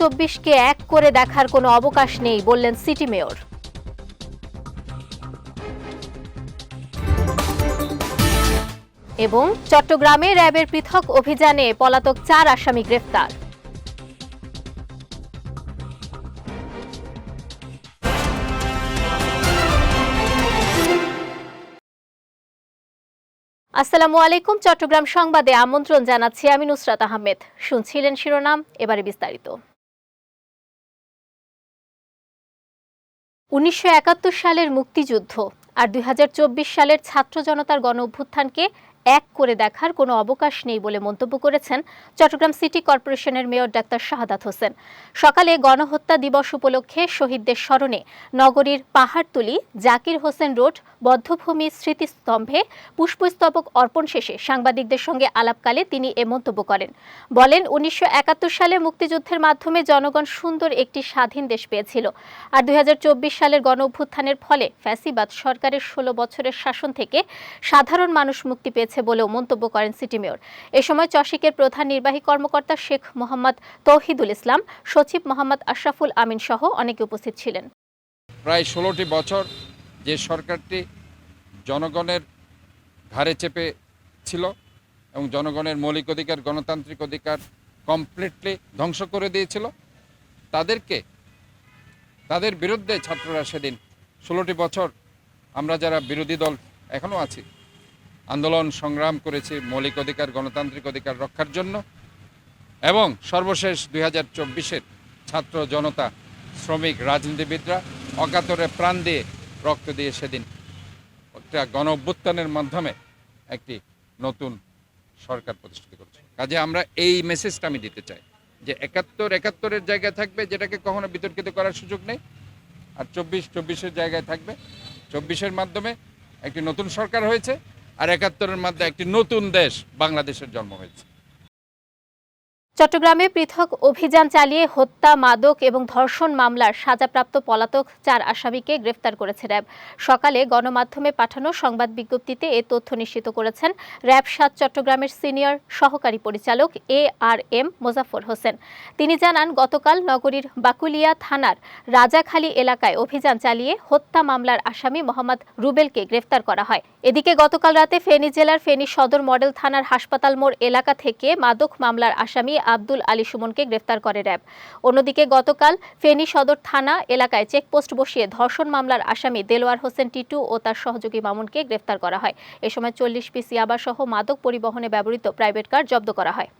চব্বিশকে এক করে দেখার কোনো অবকাশ নেই, বললেন সিটি মেয়র। এবং চট্টগ্রামে র্যাবের পৃথক অভিযানে পলাতক চার আসামি গ্রেফতার। আসসালামু আলাইকুম, চট্টগ্রাম সংবাদে আমন্ত্রণ জানাচ্ছি আমি নুসরাত আহমেদ। শুনছিলেন শিরোনাম, এবারে বিস্তারিত। উনিশশো একাত্তর সালের মুক্তিযুদ্ধ আর দুই হাজার চব্বিশ সালের ছাত্র জনতার গণ অভ্যুত্থানকে এক করে দেখার কোনো অবকাশ নেই বলে মন্তব্য করেছেন চট্টগ্রাম সিটি কর্পোরেশনের মেয়র ডাক্তার শাহাদাত হোসেন। সকালে গণহত্যা দিবস উপলক্ষে শহীদদের স্মরণে নগরীর পাহাড়তলি জাকির হোসেন রোড বদ্ধভূমি স্মৃতিস্তম্ভে পুষ্পস্তবক অর্পণ শেষে সাংবাদিকদের সঙ্গে আলাপকালে তিনি এ মন্তব্য করেন। বলেন, উনিশশো একাত্তর সালে মুক্তিযুদ্ধের মাধ্যমে জনগণ সুন্দর একটি স্বাধীন দেশ পেয়েছিল। আর দুই হাজার চব্বিশ সালের গণ অভ্যুত্থানের ফলে ফ্যাসিবাদ সরকারের ষোলো বছরের শাসন থেকে সাধারণ মানুষ মুক্তি পেয়েছে বলেও মন্তব্য করেন সিটি মেয়র। এ সময় চশিকের প্রধান নির্বাহী কর্মকর্তা শেখ মোহাম্মদ তৌহিদুল ইসলাম, সচিব মোহাম্মদ আশরাফুল আমিন সহ অনেকে উপস্থিত ছিলেন। প্রায় ষোলোটি বছর যে সরকারটি জনগণের ঘাড়ে চেপে ছিল এবং জনগণের মৌলিক অধিকার, গণতান্ত্রিক অধিকার কমপ্লিটলি ধ্বংস করে দিয়েছিল, তাদেরকে, তাদের বিরুদ্ধে ছাত্ররা সেদিন ষোলোটি বছর আমরা যারা বিরোধী দল এখনও আছি, আন্দোলন সংগ্রাম করেছি মৌলিক অধিকার, গণতান্ত্রিক অধিকার রক্ষার জন্য এবং সর্বশেষ দুই হাজার ছাত্র জনতা, শ্রমিক, রাজনীতিবিদরা অকাতরে প্রাণ দিয়ে রক্ত দিয়ে সেদিন একটা গণ অভ্যুত্থানের মাধ্যমে একটি নতুন সরকার প্রতিষ্ঠিত করছে। কাজে আমরা এই মেসেজটা আমি দিতে চাই যে একাত্তর একাত্তরের জায়গায় থাকবে যেটাকে কখনো বিতর্কিত করার সুযোগ নেই, আর চব্বিশ চব্বিশের জায়গায় থাকবে। চব্বিশের মাধ্যমে একটি নতুন সরকার হয়েছে আর একাত্তরের মাধ্যমে একটি নতুন দেশ বাংলাদেশের জন্ম হয়েছে। চট্টগ্রামে পৃথক অভিযান চালিয়ে হত্যা, মাদক এবং ধর্ষণ মামলার সাজাপ্রাপ্ত পলাতক চার আসামিকে গ্রেফতার করেছে র্যাব। সকালে গণমাধ্যমে পাঠানো সংবাদ বিজ্ঞপ্তিতে এ তথ্য নিশ্চিত করেছেন র্যাব সাত চট্টগ্রামের সিনিয়র সহকারী পরিচালক A R M Mozaffar Hossain. তিনি জানান, গতকাল নগরীর বাকুলিয়া থানার রাজাখালী এলাকায় অভিযান চালিয়ে হত্যা মামলার আসামি মোহাম্মদ রুবেলকে গ্রেফতার করা হয়। এদিকে গতকাল রাতে ফেনী জেলার ফেনী সদর মডেল থানার হাসপাতাল মোড় এলাকা থেকে মাদক মামলার আসামি আব্দুল আলী সুমনকে গ্রেফতার করে র্যাব। অন্যদিকে গতকাল ফেনী সদর থানা এলাকায় চেকপোস্ট বসিয়ে ধর্ষণ মামলার আসামি দেলোয়ার হোসেন টিটু ও তার সহযোগী মামুনকে গ্রেফতার করা হয়। এ সময় চল্লিশ পিস ইয়াবাসহ মাদক পরিবহনে ব্যবহৃত প্রাইভেট কার জব্দ করা হয়।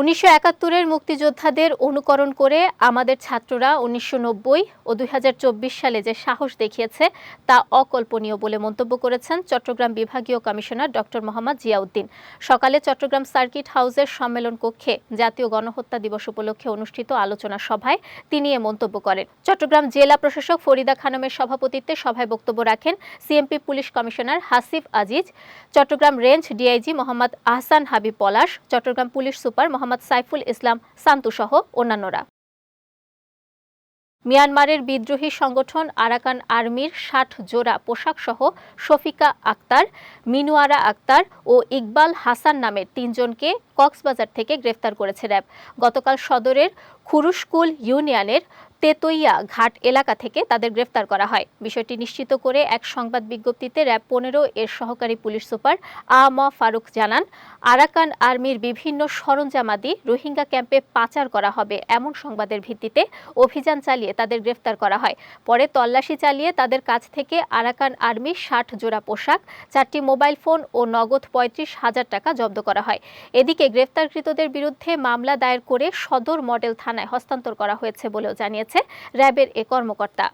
উনিশশো একাত্তরের মুক্তিযোদ্ধাদের অনুকরণ করে আমাদের ছাত্ররা উনিশশো নব্বই ও দুই সালে যে সাহস দেখিয়েছে তা অকল্পনীয় বলে মন্তব্য করেছেন চট্টগ্রাম বিভাগীয় কমিশনার ডক্টর মোহাম্মদ জিয়াউদ্দিন। সকালে চট্টগ্রাম সার্কিট হাউসের সম্মেলন কক্ষে জাতীয় গণহত্যা দিবস উপলক্ষে অনুষ্ঠিত আলোচনা সভায় তিনি এ মন্তব্য করেন। চট্টগ্রাম জেলা প্রশাসক ফরিদা খানমের সভাপতিত্বে সভায় বক্তব্য রাখেন CMP police commissioner Hasif Aziz, Chattogram range DIG Mohammad Ahsan Habib Palash, Chattogram police super Mohammad Saiful Islam Santu সহ অন্যান্যরা। মিয়ানমারের বিদ্রোহী সংগঠন আরাকান আর্মির ষাট জোড়া পোশাক সহ শফিকা আক্তার, মিনুয়ারা আক্তার ও ইকবাল হাসান নামের তিনজনকে কক্সবাজার থেকে গ্রেফতার করেছে র্যাব। গতকাল সদরের খুরুশকুল ইউনিয়নের তেতইয়া ঘাট এলাকা থেকে তাদের গ্রেফতার করা হয়। বিষয়টি নিশ্চিত করে এক সংবাদ বিজ্ঞপ্তিতে র্যাব পনেরো এর সহকারী পুলিশ সুপার আ ম ফারুক জানান, আরাকান আর্মির বিভিন্ন সরঞ্জামাদি রোহিঙ্গা ক্যাম্পে পাচার করা হবে এমন সংবাদের ভিত্তিতে অভিযান চালিয়ে তাদের গ্রেফতার করা হয়। পরে তল্লাশি চালিয়ে তাদের কাছ থেকে আরাকান আর্মির ষাট জোড়া পোশাক, চারটি মোবাইল ফোন ও নগদ পঁয়ত্রিশ হাজার টাকা জব্দ করা হয়। এদিকে গ্রেফতারকৃতদের বিরুদ্ধে মামলা দায়ের করে সদর মডেল থানায় হস্তান্তর করা হয়েছে বলেও জানিয়েছে র্যাবের এ কর্মকর্তা।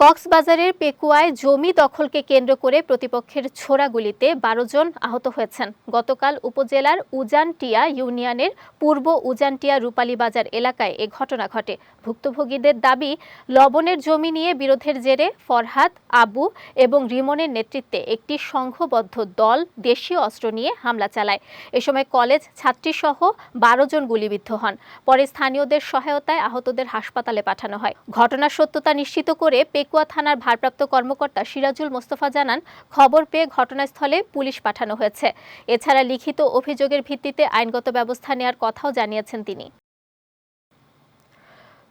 কক্সবাজারের পেকুয়ায় জমি দখলকে কেন্দ্র করে প্রতিপক্ষের ছোড়াগুলিতে বারো জন আহত হয়েছেন। গতকাল উপজেলার উজানটিয়া ইউনিয়নের পূর্ব উজানটিয়া রূপালী বাজার এলাকায় এ ঘটনা ঘটে। ভুক্তভোগীদের দাবি, লবণের জমি নিয়ে বিরোধের জেরে ফরহাদ, আবু এবং রিমনের নেতৃত্বে একটি সংঘবদ্ধ দল দেশীয় অস্ত্র নিয়ে হামলা চালায়। এ সময় কলেজ ছাত্রীসহ বারো জন গুলিবিদ্ধ হন। পরে স্থানীয়দের সহায়তায় আহতদের হাসপাতালে পাঠানো হয়। ঘটনার সত্যতা নিশ্চিত করে পেকুয়া থানার ভারপ্রাপ্ত কর্মকর্তা সিরাজুল মোস্তফা জানান, খবর পেয়ে ঘটনাস্থলে পুলিশ পাঠানো হয়েছে। এছাড়া লিখিত অভিযোগের ভিত্তিতে আইনগত ব্যবস্থা নেওয়ার কথাও জানিয়েছেন তিনি।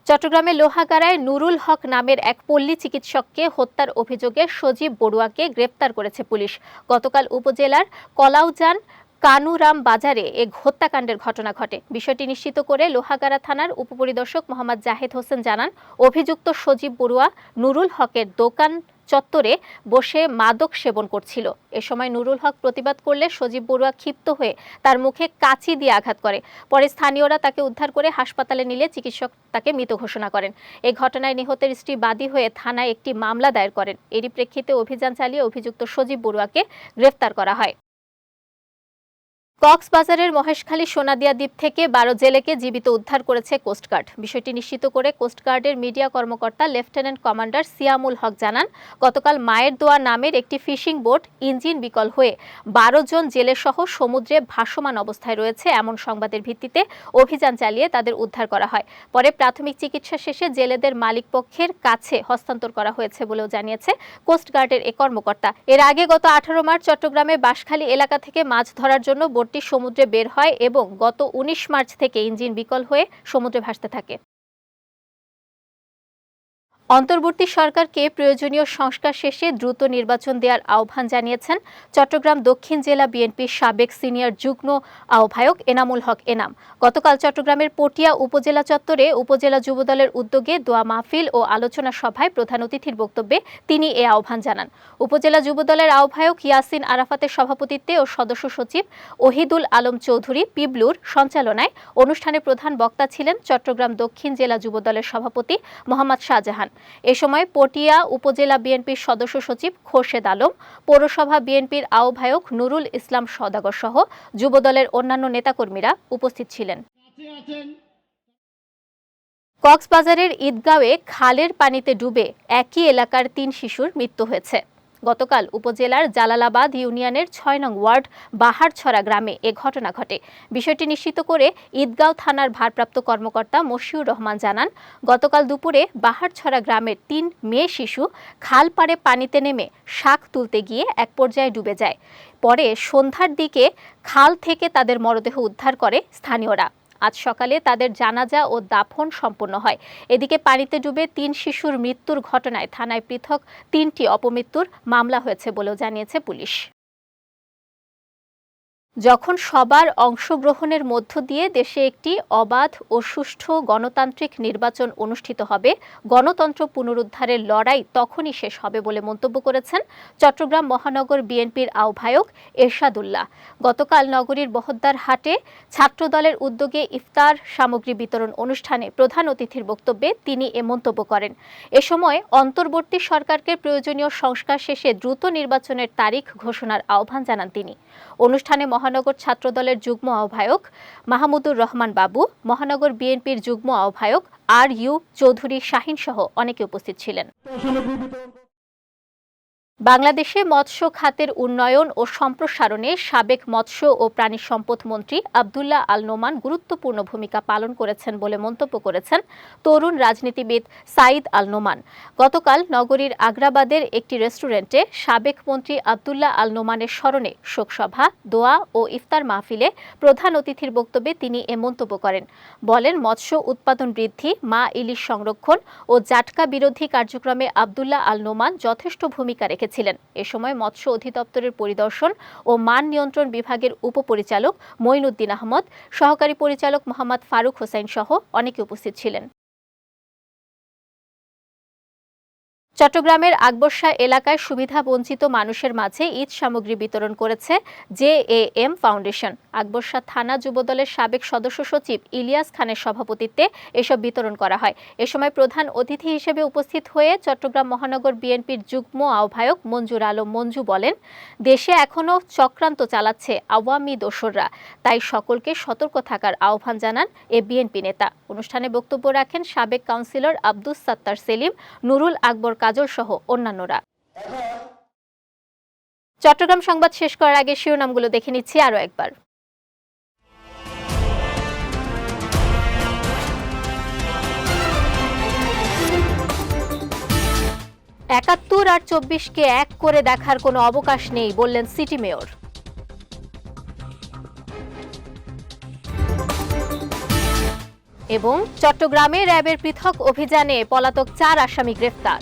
চট্টগ্রামের লোহাগাড়ায় নুরুল হক নামের এক পল্লী চিকিৎসককে হত্যার অভিযোগে সজীব বড়ুয়াকে গ্রেপ্তার করেছে পুলিশ। গতকাল উপজেলার কলাউজান কানুরাম বাজারে এ হত্যাকাণ্ডের ঘটনা ঘটে। বিষয়টি নিশ্চিত করে লোহাগাড়া থানার উপপরিদর্শক মোহাম্মদ জাহেদ হোসেন জানান, অভিযুক্ত সজীব বড়ুয়া নুরুল হকের দোকান চত্বরে বসে মাদক সেবন করছিল। এ সময় নুরুল হক প্রতিবাদ করলে সজীব বড়ুয়া ক্ষিপ্ত হয়ে তার মুখে কাঁচি দিয়ে আঘাত করে। পরে স্থানীয়রা তাকে উদ্ধার করে হাসপাতালে নিলে চিকিৎসক তাকে মৃত ঘোষণা করেন। এই ঘটনায় নিহতের স্ত্রী বাদী হয়ে থানায় একটি মামলা দায়ের করেন। এরই প্রেক্ষিতে অভিযান চালিয়ে অভিযুক্ত সজীব বড়ুয়াকে গ্রেফতার করা হয়। কক্সবাজারের মহেশখালী সোনাদিয়া দ্বীপ থেকে বারো জেলেকে জীবিত উদ্ধার করেছে কোস্টগার্ড বিষয়টি নিশ্চিত করে কোস্টগার্ডের মিডিয়া কর্মকর্তা লেফটেন্যান্ট কমান্ডার সিয়ামুল হক জানান, গতকাল মায়ের দোয়া নামের একটি ফিশিং বোট ইঞ্জিন বিকল হয়ে বারো জন জেলেসহ সমুদ্রে ভাসমান অবস্থায় রয়েছে। এমন সংবাদের ভিত্তিতে অভিযান চালিয়ে তাদের উদ্ধার করা হয়। পরে প্রাথমিক চিকিৎসা শেষে জেলেদের মালিকপক্ষের কাছে হস্তান্তর করা হয়েছে বলেও জানিয়েছে কোস্টগার্ডের এ কর্মকর্তা। এর আগে গত আঠারো মার্চ চট্টগ্রামের বাঁশখালী এলাকা থেকে মাছ ধরার জন্য বোটটি সমুদ্রে বের হয় এবং গত উনিশ মার্চ থেকে ইঞ্জিন বিকল হয়ে সমুদ্রে ভাসতে থাকে। অন্তর্বর্তী সরকারকে প্রয়োজনীয় সংস্কার শেষে দ্রুত নির্বাচন দেওয়ার আহ্বান জানিয়েছেন চট্টগ্রাম দক্ষিণ জেলা বিএনপির সাবেক সিনিয়র যুগ্ম আহ্বায়ক এনামুল হক এনাম। গতকাল চট্টগ্রামের পটিয়া উপজেলা চত্বরে উপজেলা যুবদলের উদ্যোগে দোয়া মাহফিল ও আলোচনা সভায় প্রধান অতিথির বক্তব্যে তিনি এ আহ্বান জানান। উপজেলা যুবদলের আহ্বায়ক ইয়াসিন আরাফাতের সভাপতিত্বে ও সদস্য সচিব ওহিদুল আলম চৌধুরী পিবলুর সঞ্চালনায় অনুষ্ঠানে প্রধান বক্তা ছিলেন চট্টগ্রাম দক্ষিণ জেলা যুবদলের সভাপতি মোহাম্মদ শাহজাহান। এ সময় পটিয়া উপজেলা বিএনপির সদস্য সচিব খোরশেদ আলম, পৌরসভা বিএনপির আহ্বায়ক নুরুল ইসলাম সদাগর সহ যুবদলের অন্যান্য নেতাকর্মীরা উপস্থিত ছিলেন। কক্সবাজারের ঈদগাঁওয়ে খালের পানিতে ডুবে একই এলাকার তিন শিশুর মৃত্যু হয়েছে। গতকাল উপজেলার জালালাবাদ ইউনিয়নের ছয় নং ওয়ার্ড বাহারছড়া গ্রামে এ ঘটনা ঘটে। বিষয়টি নিশ্চিত করে ঈদগাঁও থানার ভারপ্রাপ্ত কর্মকর্তা মশিউর রহমান জানান, গতকাল দুপুরে বাহারছড়া গ্রামের তিন মেয়ে শিশু খাল পাড়ে পানিতে নেমে শাক তুলতে গিয়ে এক পর্যায়ে ডুবে যায়। পরে সন্ধ্যার দিকে খাল থেকে তাদের মরদেহ উদ্ধার করে স্থানীয়রা। আজ সকালে তাদের জানাজা ও দাফন সম্পন্ন হয়। এদিকে পানিতে ডুবে তিন শিশুর মৃত্যুর ঘটনায় থানায় পৃথক তিনটি অপমৃত্যুর মামলা হয়েছে বলেও জানিয়েছে পুলিশ। যখন সবার অংশগ্রহণের মধ্য দিয়ে দেশে একটি অবাধ ও সুষ্ঠু গণতান্ত্রিক নির্বাচন অনুষ্ঠিত হবে, গণতন্ত্র পুনরুদ্ধারের লড়াই তখনই শেষ হবে বলে মন্তব্য করেছেন চট্টগ্রাম মহানগর বিএনপির আহ্বায়ক এরশাদুল্লাহ। গতকাল নগরীর বহদ্দার হাটে ছাত্রদলের উদ্যোগে ইফতার সামগ্রী বিতরণ অনুষ্ঠানে প্রধান অতিথির বক্তব্যে তিনি এ মন্তব্য করেন। এ সময় অন্তর্বর্তী সরকারকে প্রয়োজনীয় সংস্কার শেষে দ্রুত নির্বাচনের তারিখ ঘোষণার আহ্বান জানান তিনি। অনুষ্ঠানে মহানগর ছাত্রদলের যুগ্ম আহ্বায়ক মাহমুদুর রহমান বাবু, মহানগর বিএনপির যুগ্ম আহ্বায়ক আর ইউ চৌধুরী শাহিন সহ অনেকে উপস্থিত ছিলেন। বাংলাদেশে মৎস্য খাতের উন্নয়ন ও সম্প্রসারণে সাবেক মৎস্য ও প্রাণী সম্পদ মন্ত্রী আবদুল্লাহ আল নোমান গুরুত্বপূর্ণ ভূমিকা পালন করেছেন বলে মন্তব্য করেছেন তরুণ রাজনীতিবিদ সাইদ আল নোমান। গতকাল নগরীর আগ্রাবাদের একটি রেস্টুরেন্টে সাবেক মন্ত্রী আবদুল্লাহ আল নোমানের স্মরণে শোকসভা, দোয়া ও ইফতার মাহফিলে প্রধান অতিথির বক্তব্যে তিনি এ মন্তব্য করেন। বলেন, মৎস্য উৎপাদন বৃদ্ধি, মা ইলিশ সংরক্ষণ ও জাটকা বিরোধী কার্যক্রমে আবদুল্লাহ আল নোমান যথেষ্ট ভূমিকা রেখেছিলেন এ সময় মৎস্য অধিদপ্তরের পরিদর্শন ও মান নিয়ন্ত্রণ বিভাগের উপপরিচালক মঈনুদ্দিন আহমদ, সহকারী পরিচালক মোহাম্মদ ফারুক হোসেন সহ অনেকে উপস্থিত ছিলেন। চট্টগ্রামের আকবরশাহ এলাকায় সুবিধা বঞ্চিত মানুষের মাঝে ঈদ সামগ্রী বিতরণ করেছে J A M foundation. Akbarshah থানা যুবদলের সাবেক সদস্য সচিব ইলিয়াস খানের সভাপতিত্বে এসব বিতরণ করা হয়। এ সময় প্রধান অতিথি হিসেবে উপস্থিত হয়ে চট্টগ্রাম মহানগর বিএনপির যুগ্ম আহ্বায়ক মঞ্জুর আলম মঞ্জু বলেন, দেশে এখনও চক্রান্ত চালাচ্ছে আওয়ামী দোসররা, তাই সকলকে সতর্ক থাকার আহ্বান জানান এ বিএনপি নেতা। অনুষ্ঠানে বক্তব্য রাখেন সাবেক কাউন্সিলর আব্দুস সাত্তার সেলিম, নুরুল আকবর কাজল সহ অন্যান্যরা। চট্টগ্রাম সংবাদ শেষ করার আগে শিরোনামগুলো দেখে নিচ্ছি আরও একবার। একাত্তর আর চব্বিশকে এক করে দেখার কোনো অবকাশ নেই বললেন সিটি মেয়র। এবং চট্টগ্রামে র্যাবের পৃথক অভিযানে পলাতক চার আসামি গ্রেফতার।